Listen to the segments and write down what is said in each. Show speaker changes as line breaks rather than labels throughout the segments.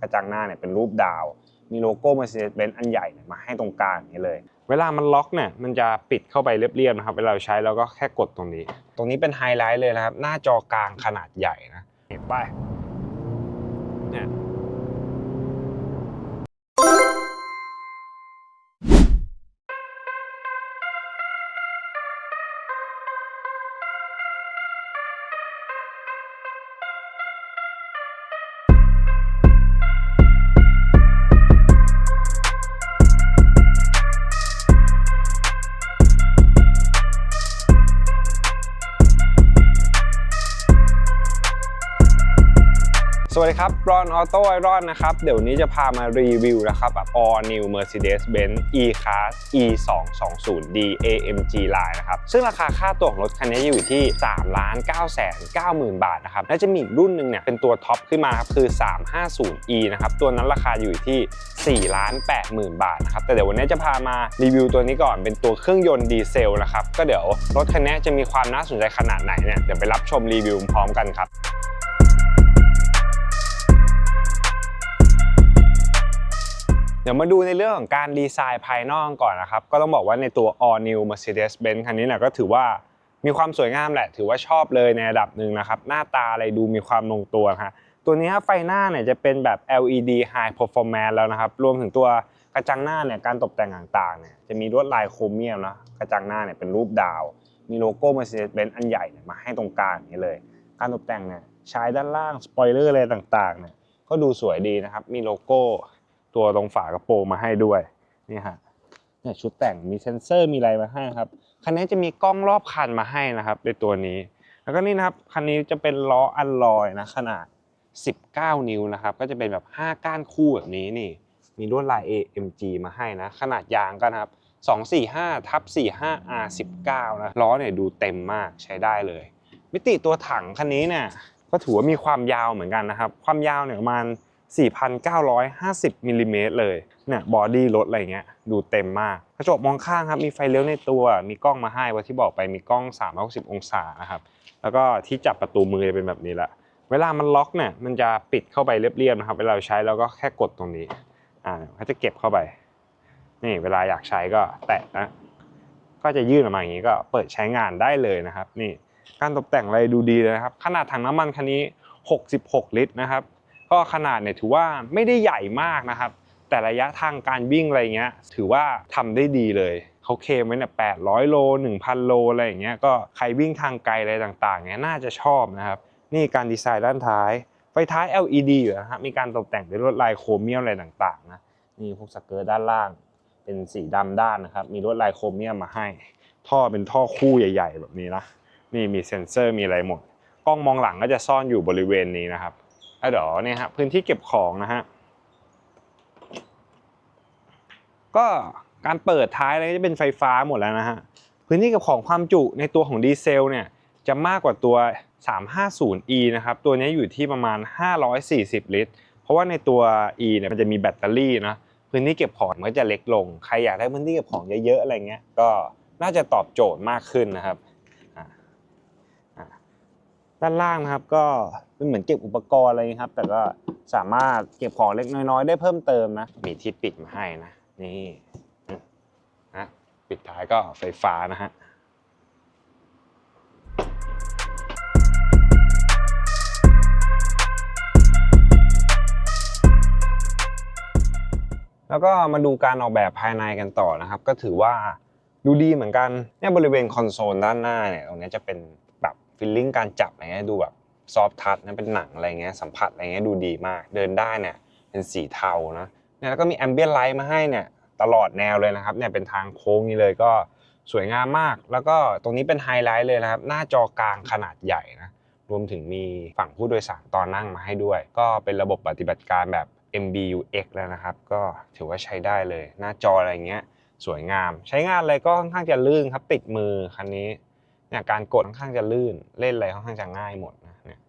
กระจังหน้าเนี่ยเป็นรูปดาว มีโลโก้ Mercedes-Benz อันใหญ่เนี่ยมาให้ตรงกลางนี้เลย เวลามันล็อกเนี่ยมันจะปิดเข้าไปเรียบๆนะครับ เวลาใช้เราก็แค่กดตรงนี้ ตรงนี้เป็นไฮไลท์เลยนะครับ หน้าจอกลางขนาดใหญ่นะเห็นไปเนี่ย วัสดีครับรอนออโต้ไอรอนนะครับ เดี๋ยวนี้จะพามารีวิวนะครับแบบ all new Mercedes-Benz E-Class E 2 2 0 D AMG Line นะครับ ซึ่งราคาค่าตัวของรถคันนี้อยู่ที่3 9 9 0 0 0 บาทนะครับ และจะมีอีกรุ่นหนึ่งเนี่ยเป็นตัวท็อปขึ้นมาครับคือ 350e นะครับ ตัวนั้นราคาอยู่ที่4 8 0 0 0 0 บาทนะครับ แต่เดี๋ยววันนี้จะพามารีวิวตัวนี้ก่อนเป็นตัวเครื่องยนต์ดีเซลนะครับ ก็เดี๋ยวรถคันนี้จะมีความน่าสนใจขนาดไหนเนี่ยเดี๋ยวไปรับชมรีวิวพร้อมกันครับ เดี๋ยวมาดูในเรื่องของการดีไซน์ภายนอกก่อนนะครับ ก็ต้องบอกว่าในตัว All New Mercedes-Benz คันนี้เนี่ยก็ถือว่ามีความสวยงามแหละ ถือว่าชอบเลยในระดับหนึ่งนะครับ หน้าตาอะไรดูมีความลงตัวฮะตัวนี้ไฟหน้าเนี่ยจะเป็นแบบ LED High Performance แล้วนะครับ รวมถึงตัวกระจังหน้าเนี่ยการตกแต่งต่างๆเนี่ยจะมีลวดลายโครเมียมนะกระจังหน้าเนี่ยเป็นรูปดาว มีโลโก้ Mercedes-Benz อันใหญ่เนี่ยมาให้ตรงกลางอย่างนี้เลย การตกแต่งเนี่ยใช้ด้านล่างสปอยเลอร์อะไรต่างๆเนี่ยก็ดูสวยดีนะครับ มีโลโก้ ตัวตรงฝากระโปรงมาให้ด้วยนี่ฮะเนี่ยชุดแต่งมีเซ็นเซอร์มีอะไรมาให้ครับคันนี้จะมีกล้องรอบคันมาให้นะครับในตัวนี้ แล้วก็นี่นะครับคันนี้จะเป็นล้ออัลลอยนะขนาด 19 นิ้วนะครับ ก็จะเป็นแบบ 5 ก้านคู่แบบนี้นี่ มีลวดลาย AMG มาให้นะ ขนาดยางก็นะครับ 245ทับ45 R19 นะล้อเนี่ยดูเต็มมากใช้ได้เลย มิติตัวถังคันนี้เนี่ยก็ถือว่ามีความยาวเหมือนกันนะครับ ความยาวเนี่ยประมาณ 4,950มิลลิเมตรเลยเนี่ยบอดี้รถอะไรเงี้ยดูเต็มมากกระจกมองข้างครับมีไฟเลี้ยวในตัว มีกล้องมาให้ว่าที่บอกไปมีกล้อง 360 องศานะครับแล้วก็ที่จับประตูมือจะเป็นแบบนี้ละเวลามันล็อกเนี่ยมันจะปิดเข้าไปเรียบๆนะครับเวลาใช้เราก็แค่กดตรงนี้อ่าเขาจะเก็บเข้าไป นี่เวลาอยากใช้ก็แตะนะก็จะยื่นออกมาอย่างนี้ก็เปิดใช้งานได้เลยนะครับ นี่การตกแต่งอะไรดูดีเลยนะครับ ขนาดถังน้ำมันคันนี้ 66 ลิตรนะครับ ก็ขนาดเนี่ยถือว่าไม่ได้ใหญ่มากนะครับ แต่ระยะทางการวิ่งอะไรเงี้ยถือว่าทำได้ดีเลยเขาเคมไว้เนี่ย800โล1,000โลอะไรอย่างเงี้ยก็ใครวิ่งทางไกลอะไรต่างๆเงี้ยน่าจะชอบนะครับ นี่การดีไซน์ด้านท้าย ไฟท้าย LED อยู่นะครับ มีการตกแต่งด้วยลวดลายโครเมียมอะไรต่างๆนะนี่พวกสเกิร์ตด้านล่าง เป็นสีดำด้านนะครับ มีลวดลายโครเมียมมาให้ ท่อเป็นท่อคู่ใหญ่ ๆ แบบนี้นะนี่มีเซ็นเซอร์มีอะไรหมดกล้องมองหลังก็จะซ่อนอยู่บริเวณนี้นะครับ อะเดี๋ยวเนี่ยฮะพื้นที่เก็บของนะฮะก็การเปิดท้ายอะไรก็จะเป็นไฟฟ้าหมดแล้วนะฮะพื้นที่เก็บของความจุในตัวของดีเซลเนี่ยจะมากกว่าตัว 350e นะครับตัวนี้อยู่ที่ประมาณ 540 ลิตร เพราะว่าในตัว e เนี่ยมันจะมีแบตเตอรี่นะพื้นที่เก็บของมันก็จะเล็กลง ใครอยากได้พื้นที่เก็บของเยอะๆอะไรเงี้ยก็น่าจะตอบโจทย์มากขึ้นนะครับ ด้านล่างนะครับก็เป็นเหมือนเก็บอุปกรณ์อะไรนี้ครับ แต่ก็สามารถเก็บของเล็กน้อยๆ ได้เพิ่มเติมนะ มีที่ปิดมาให้นะ นี่นะปิดท้ายก็ไฟฟ้านะฮะแล้วก็มาดูการออกแบบภายในกันต่อนะครับ ก็ถือว่าดูดีเหมือนกันเนี่ยบริเวณคอนโซลด้านหน้าเนี่ยตรงนี้จะเป็น ฟีลลิ่งการจับอะไรเงี้ยดูแบบซอฟทัชนะเป็นหนังอะไรเงี้ยสัมผัสอะไรเงี้ยดูดีมาก เดินได้เนี่ยเป็นสีเทานะเนี่ยแล้วก็มีแอมเบียนไลท์มาให้เนี่ยตลอดแนวเลยนะครับเนี่ยเป็นทางโค้งนี้เลยก็สวยงามมาก แล้วก็ตรงนี้เป็นไฮไลท์เลยนะครับ หน้าจอกลางขนาดใหญ่นะรวมถึงมีฝั่งผู้โดยสารตอนนั่งมาให้ด้วย ก็เป็นระบบปฏิบัติการแบบ MBUX แล้วนะครับ ก็ถือว่าใช้ได้เลย หน้าจออะไรเงี้ยสวยงาม ใช้งานอะไรก็ค่อนข้างจะลื่นครับติดมือคันนี้ เนี่ยการกดค่อนข้างจะลื่นเล่นอะไรค่อนข้างจะง่ายหมดนะเนี่ย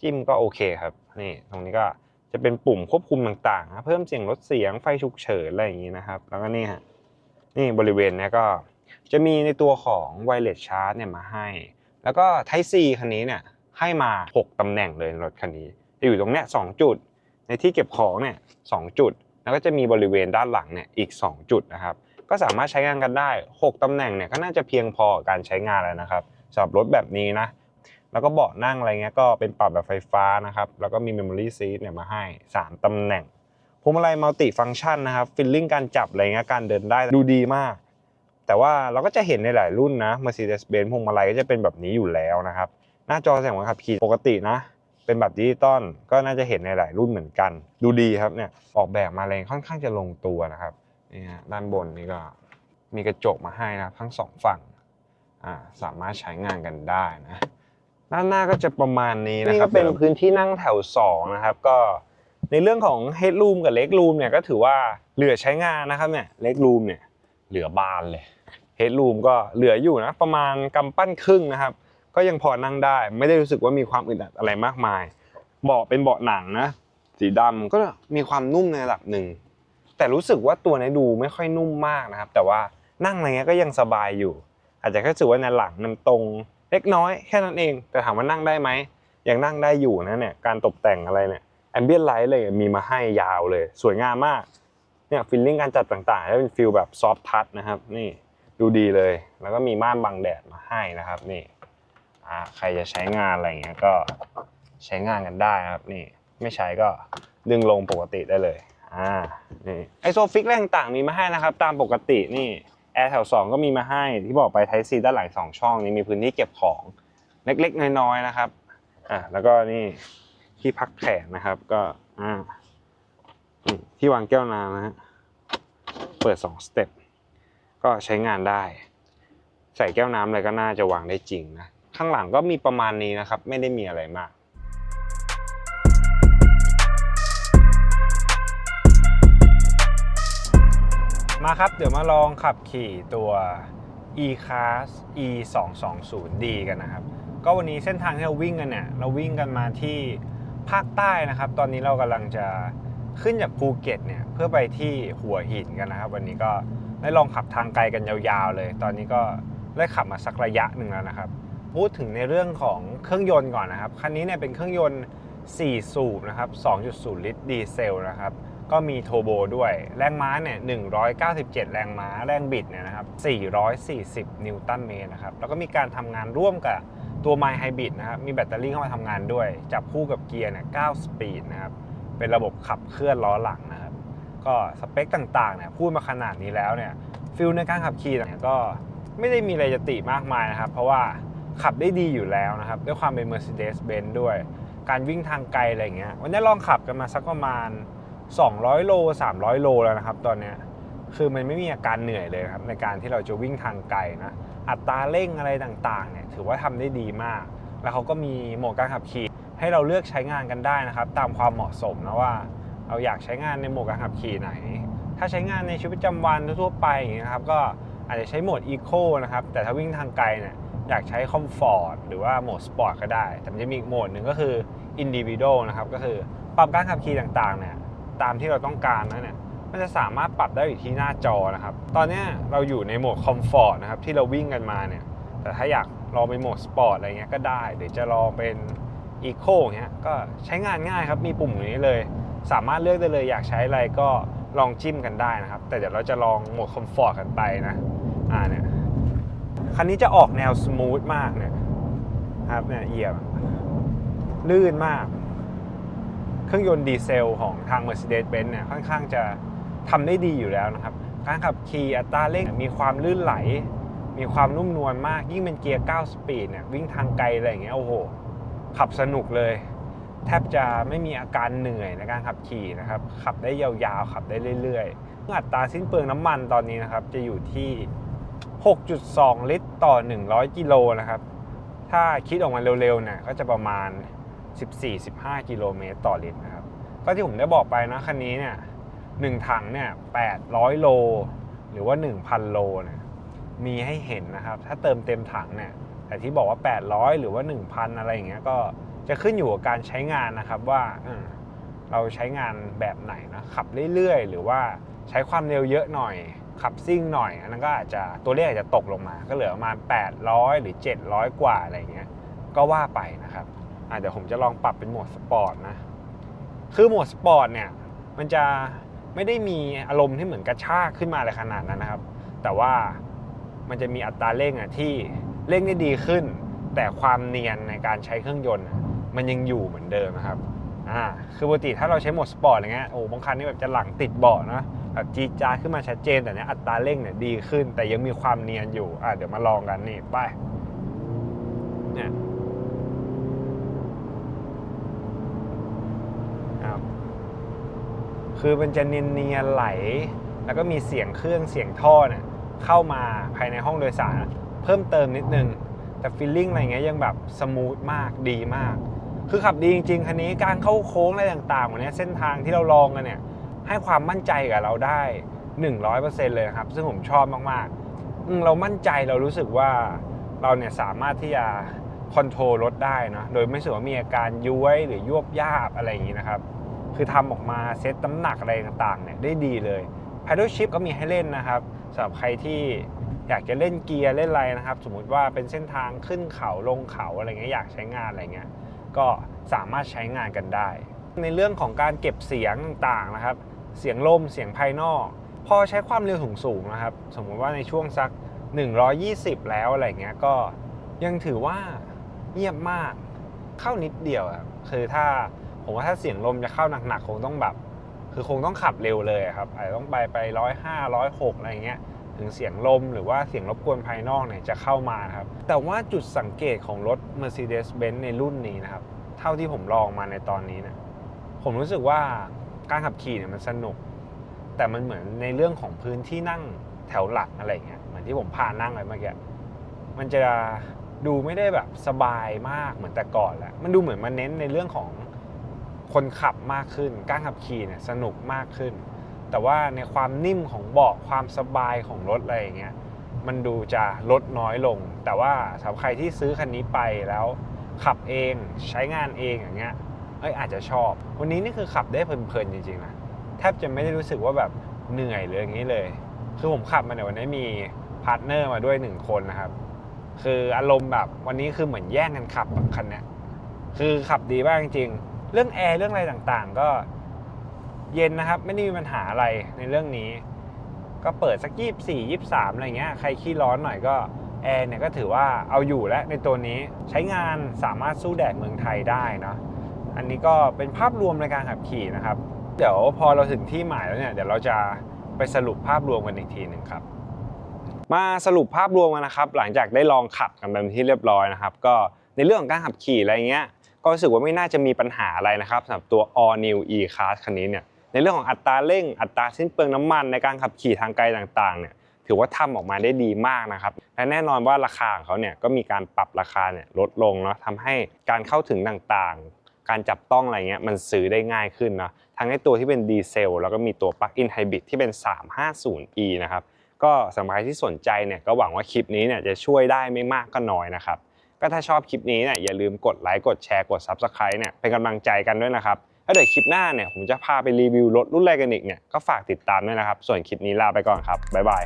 จิ้มก็โอเคครับนี่ตรงนี้ก็จะเป็นปุ่มควบคุมต่างๆนะเพิ่มเสียงลดเสียงไฟฉุกเฉินอะไรอย่างนี้นะครับ แล้วก็นี่ฮะนี่บริเวณเนี้ยก็จะมีในตัวของไวเลสชาร์จเนี่ยมาให้ แล้วก็ Type C คันนี้เนี่ยให้มา 6 ตำแหน่งเลยรถคันนี้ จะอยู่ตรงเนี้ยสองจุด ในที่เก็บของเนี่ยสองจุด แล้วก็จะมีบริเวณด้านหลังเนี่ยอีก 2 จุดนะครับ ก็สามารถใช้งานกันได้ 6 ตำแหน่งเนี่ยก็น่าจะเพียงพอการใช้งานแล้วนะครับสำหรับรถแบบนี้นะแล้วก็เบาะนั่งอะไรเงี้ยก็เป็นปรับแบบไฟฟ้านะครับ แล้วก็มี Memory Seat เนี่ยมาให้ 3 ตำแหน่งพวงมาลัยมัลติฟัง c t ชันนะครับฟิลลิ่งการจับอะไรเงี้ยการเดินได้ดูดีมาก แต่ว่าเราก็จะเห็นในหลายรุ่นนะ Mercedes-Benz พวงมาลัยก็จะเป็นแบบนี้อยู่แล้วนะครับ หน้าจอแสดงกาขับขี่ปกตินะ เป็นแบบดิจิตอลก็น่าจะเห็นในหลายรุ่นเหมือนกัน ดูดีครับเนี่ยออกแบบมาแรงค่อนข้างจะลงตัวนะครับ นี่ฮะด้านบนนี่ก็มีกระจกมาให้นะครับทั้งสองฝั่งอ่าสามารถใช้งานกันได้นะด้านหน้าก็จะประมาณนี้นะครับนี่ก็เป็นพื้นที่นั่งแถว2นะครับก็ในเรื่องของ Headroom กับ Legroom เนี่ยก็ถือว่าเหลือใช้งานนะครับเนี่ย Legroom เนี่ยเหลือบานเลย Headroom ก็เหลืออยู่นะประมาณกำปั้นครึ่งนะครับ ก็ยังพอนั่งได้ ไม่ได้รู้สึกว่ามีความอึดอัดอะไรมากมาย เบาะเป็นเบาะหนังนะ สีดำก็มีความนุ่มในระดับหนึ่ง แต่รู้สึกว่าตัวนี้ดูไม่ค่อยนุ่มมากนะครับ แต่ว่านั่งอะไรเงี้ยก็ยังสบายอยู่ อาจจะแค่รู้สึกว่าในหลังมันตรงเล็กน้อยแค่นั้นเอง แต่ถามว่านั่งได้ไหมยังนั่งได้อยู่นะเนี่ยการตกแต่งอะไรเนี่ยแอมเบียนไลท์เลยมีมาให้ยาวเลย สวยงามมากเนี่ยฟิลลิ่งการจัดต่างๆจะเป็นฟิลแบบซอฟท์ทัชนะครับ นี่ดูดีเลย แล้วก็มีม่านบังแดดมาให้นะครับนี่อ่าใครจะใช้งานอะไรเงี้ยก็ใช้งานกันได้นะครับนี่ไม่ใช้ก็ดึงลงปกติได้เลย อ่านี่ไอโซฟิกอะไรต่างมีมาให้นะครับ ตามปกตินี่แอร์แถว2ก็มีมาให้ที่บอกไปไทซีด้านหลังสองช่องนี้มีพื้นที่เก็บของเล็กๆน้อยๆนะครับอ่าแล้วก็นี่ที่พักแขนนะครับก็อ่าที่วางแก้วน้ำนะฮะเปิด2สเต็ปก็ใช้งานได้ ใส่แก้วน้ำอะไรก็น่าจะวางได้จริงนะข้างหลังก็มีประมาณนี้นะครับ ไม่ได้มีอะไรมาก มาครับ เดี๋ยวมาลองขับขี่ตัว e-class e 2 2 0 d กันนะครับ ก็วันนี้เส้นทางที่เราวิ่งกันเนี่ย เราวิ่งกันมาที่ภาคใต้นะครับ ตอนนี้เรากำลังจะขึ้นจากภูเก็ตเนี่ยเพื่อไปที่หัวหินกันนะครับ วันนี้ก็ได้ลองขับทางไกลกันยาวๆเลย ตอนนี้ก็ได้ขับมาสักระยะหนึ่งแล้วนะครับ พูดถึงในเรื่องของเครื่องยนต์ก่อนนะครับ คันนี้เนี่ยเป็นเครื่องยนต์ 4 สูบนะครับ 2.0 ลิตรดีเซลนะครับ ก็มีโทโบด้วย แรงม้าเนี่ย 197 แรงม้า แรงบิดเนี่ยนะครับ 440 นิวตันเมตรนะครับ แล้วก็มีการทำงานร่วมกับตัว My Hybrid นะครับ มีแบตเตอรี่เข้ามาทำงานด้วย จับคู่กับเกียร์เนี่ย 9 สปีดนะครับ เป็นระบบขับเคลื่อนล้อหลังนะครับ ก็สเปคต่างๆ เนี่ยพูดมาขนาดนี้แล้วเนี่ยฟิลในการขับขี่เนี่ยก็ไม่ได้มีอะไรจะติมากมายนะครับ เพราะว่าขับได้ดีอยู่แล้วนะครับ ด้วยความเป็น Mercedes-Benz ด้วย การวิ่งทางไกลอะไรเงี้ย วันนี้ลองขับกันมาสักประมาณ 200 โล 300 โลแล้วนะครับ ตอนนี้คือมันไม่มีอาการเหนื่อยเลยครับในการที่เราจะวิ่งทางไกลนะอัตราเร่งอะไรต่างๆเนี่ยถือว่าทำได้ดีมาก แล้วเขาก็มีโหมดการขับขี่ให้เราเลือกใช้งานกันได้นะครับ ตามความเหมาะสมนะว่า เราอยากใช้งานในโหมดการขับขี่ไหน ถ้าใช้งานในชีวิตประจำวันทั่วไปอย่างเงี้ยนะครับก็อาจจะใช้โหมด Eco นะครับแต่ถ้าวิ่งทางไกลเนี่ยอยากใช้คอมฟอร์ตหรือว่าโหมดสปอร์ตก็ได้ แต่มันจะมีอีกโหมดหนึ่งก็คือ Individual นะครับก็คือปรับการขับขี่ต่างๆเนี่ย ตามที่เราต้องการนะเนี่ยมันจะสามารถปรับได้อยู่ที่หน้าจอนะครับ ตอนนี้เราอยู่ในโหมดคอมฟอร์ตนะครับที่เราวิ่งกันมาเนี่ย แต่ถ้าอยากลองเป็นโหมดสปอร์ตอะไรเงี้ยก็ได้หรือจะลองเป็นอีโคเงี้ยก็ใช้งานง่ายครับ มีปุ่มอย่างนี้เลย สามารถเลือกได้เลยอยากใช้อะไรก็ลองจิ้มกันได้นะครับ แต่เดี๋ยวเราจะลองโหมดคอมฟอร์ตกันไปนะ อ่าเนี่ย คันนี้จะออกแนวสมูทมากเนี่ยครับเนี่ยเหยียบลื่นมาก เครื่องยนต์ดีเซลของทาง Mercedes-Benz เนี่ยค่อนข้างจะทำได้ดีอยู่แล้วนะครับ การขับขี่อัตราเร่งมีความลื่นไหล มีความนุ่มนวลมาก ยิ่งเป็นเกียร์ 9 สปีดเนี่ยวิ่งทางไกลอะไรอย่างเงี้ยโอ้โห ขับสนุกเลย แทบจะไม่มีอาการเหนื่อยในการขับขี่นะครับ ขับได้ยาวๆ ขับได้เรื่อยๆอัตราสิ้นเปลืองน้ำมันตอนนี้นะครับ จะอยู่ที่ 6.2 ลิตรต่อ 100 กิโลนะครับ ถ้าคิดออกมาเร็วๆเนี่ยก็จะประมาณ 14-15 กิโลเมตรต่อลิตรนะครับ ก็ที่ผมได้บอกไปนะคันนี้เนี่ยหนึ่งถังเนี่ย800 โล หรือว่า 1,000 โลเนี่ยมีให้เห็นนะครับ ถ้าเติมเต็มถังเนี่ยแต่ที่บอกว่า 800 หรือว่า 1,000 อะไรอย่างเงี้ยก็จะขึ้นอยู่กับการใช้งานนะครับว่าเราใช้งานแบบไหนนะขับเรื่อยๆ หรือว่าใช้ความเร็วเยอะหน่อย ขับซิ่งหน่อย อันนั้นก็อาจจะตัวเลขอาจจะตกลงมา ก็เหลือประมาณ 800 หรือ 700 กว่าอะไรอย่างเงี้ยก็ว่าไปนะครับ อะเดี๋ยวผมจะลองปรับเป็นโหมดสปอร์ตนะ คือโหมดสปอร์ตเนี่ย มันจะไม่ได้มีอารมณ์ที่เหมือนกระชากขึ้นมาอะไรขนาดนั้นนะครับ แต่ว่ามันจะมีอัตราเร่งอะที่เร่งได้ดีขึ้น แต่ความเนียนในการใช้เครื่องยนต์มันยังอยู่เหมือนเดิมนะครับ อ่า คือปกติถ้าเราใช้โหมดสปอร์ตอย่างเงี้ย โอ้ บางคันนี่แบบจะหลังติดเบาะนะ แบบจีดจาขึ้นมาชัดเจน แต่เนี้ยอัตราเร่งเนี่ยดีขึ้น แต่ยังมีความเนียนอยู่ อะเดี๋ยวมาลองกันนี่ ไป เนี่ย ครับ คือมันจะเนียนๆไหล แล้วก็มีเสียงเครื่องเสียงท่อเนี่ยเข้ามาภายในห้องโดยสารเพิ่มเติมนิดนึง แต่ฟีลลิ่งอะไรเงี้ยยังแบบสมูทมากดีมาก คือขับดีจริงๆคันนี้การเข้าโค้งอะไรต่างๆวันนี้เส้นทางที่เราลองกันเนี่ยให้ความมั่นใจกับเราได้ 100%เลยนะครับ ซึ่งผมชอบมากๆเรามั่นใจเรารู้สึกว่าเราเนี่ยสามารถที่จะคอนโทรลรถได้นะโดยไม่รู้สึกว่ามีอาการย้วยหรือยวบยาบอะไรอย่างนี้นะครับ คือทำออกมาเซตน้ำหนักอะไรต่างๆเนี่ยได้ดีเลย Paddle Shift ก็มีให้เล่นนะครับสำหรับใครที่อยากจะเล่นเกียร์เล่นอะไรนะครับ สมมุติว่าเป็นเส้นทางขึ้นเขาลงเขาอะไรเงี้ยอยากใช้งานอะไรเงี้ยก็สามารถใช้งานกันได้ ในเรื่องของการเก็บเสียงต่างๆนะครับ เสียงลมเสียงภายนอก พอใช้ความเร็วสูงๆนะครับ สมมุติว่าในช่วงสัก 120 แล้วอะไรเงี้ยก็ยังถือว่าเงียบมากเข้านิดเดียวครับคือถ้า ผมว่าถ้าเสียงลมจะเข้าหนักๆคงต้องแบบ คือคงต้องขับเร็วเลยครับอาจจะต้องไปไปร้อยห้าร้อยหกอะไรเงี้ยถึงเสียงลมหรือว่าเสียงรบกวนภายนอกเนี่ยจะเข้ามาครับ แต่ว่าจุดสังเกตของรถ Mercedes-Benz ในรุ่นนี้นะครับ เท่าที่ผมลองมาในตอนนี้เนี่ยผมรู้สึกว่าการขับขี่เนี่ยมันสนุก แต่มันเหมือนในเรื่องของพื้นที่นั่งแถวหลังอะไรเงี้ยเหมือนที่ผมพานั่งไปเมื่อกี้มันจะดูไม่ได้แบบสบายมากเหมือนแต่ก่อนแหล้วมันดูเหมือนมันเน้นในเรื่องของ คนขับมากขึ้น การขับขี่เนี่ยสนุกมากขึ้น แต่ว่าในความนิ่มของเบาะความสบายของรถอะไรอย่างเงี้ยมันดูจะลดน้อยลง แต่ว่าสำหรับใครที่ซื้อคันนี้ไปแล้วขับเองใช้งานเองอย่างเงี้ยเอ้ยอาจจะชอบ วันนี้นี่คือขับได้เพลินๆจริงๆนะแทบจะไม่ได้รู้สึกว่าแบบเหนื่อยหรืออย่างนี้เลย คือผมขับมาเนี่ยวันนี้มีพาร์ทเนอร์มาด้วยหนึ่งคนนะครับ คืออารมณ์แบบวันนี้คือเหมือนแย่งกันขับคันเนี้ยคือขับดีมากจริง เรื่องแอร์เรื่องอะไรต่างๆ ก็เย็นนะครับ ไม่ได้มีปัญหาอะไรในเรื่องนี้ ก็เปิดสักยี่สี่ยี่สามอะไรเงี้ยใครขี้ร้อนหน่อยก็แอร์เนี่ยก็ถือว่าเอาอยู่แล้วในตัวนี้ใช้งานสามารถสู้แดดเมืองไทยได้เนาะอันนี้ก็เป็นภาพรวมในการขับขี่นะครับ เดี๋ยวพอเราถึงที่หมายแล้วเนี่ยเดี๋ยวเราจะไปสรุปภาพรวมกันอีกทีหนึ่งครับ มาสรุปภาพรวมกันนะครับ หลังจากได้ลองขับกันไปเป็นที่เรียบร้อยนะครับ ก็ในเรื่องของการขับขี่อะไรเงี้ย ก็รู้สึกว่าไม่น่าจะมีปัญหาอะไรนะครับสำหรับตัว All New E Class คันนี้เนี่ยในเรื่องของอัตราเร่งอัตราสิ้นเปลืองน้ำมันในการขับขี่ทางไกลต่างๆเนี่ยถือว่าทำออกมาได้ดีมากนะครับและแน่นอนว่าราคาของเขาเนี่ยก็มีการปรับราคาเนี่ยลดลงเนาะทำให้การเข้าถึงต่างๆ การจับต้องอะไรเงี้ยมันซื้อได้ง่ายขึ้นเนาะทั้งในตัวที่เป็นดีเซลแล้วก็มีตัว Plug-in Hybrid ที่เป็น 350e นะครับก็สำหรับใครที่สนใจเนี่ยก็หวังว่าคลิปนี้เนี่ยจะช่วยได้ไม่มากก็น้อยนะครับ ก็ถ้าชอบคลิปนี้เนี่ยอย่าลืมกดไลค์กดแชร์กด Subscribe เนี่ยเป็นกำลังใจกันด้วยนะครับถ้าเดี๋ยวคลิปหน้าเนี่ยผมจะพาไปรีวิวรถรุ่นอะไรกันอีกเนี่ยก็ฝากติดตามด้วยนะครับ ส่วนคลิปนี้ลาไปก่อนครับบ๊ายบาย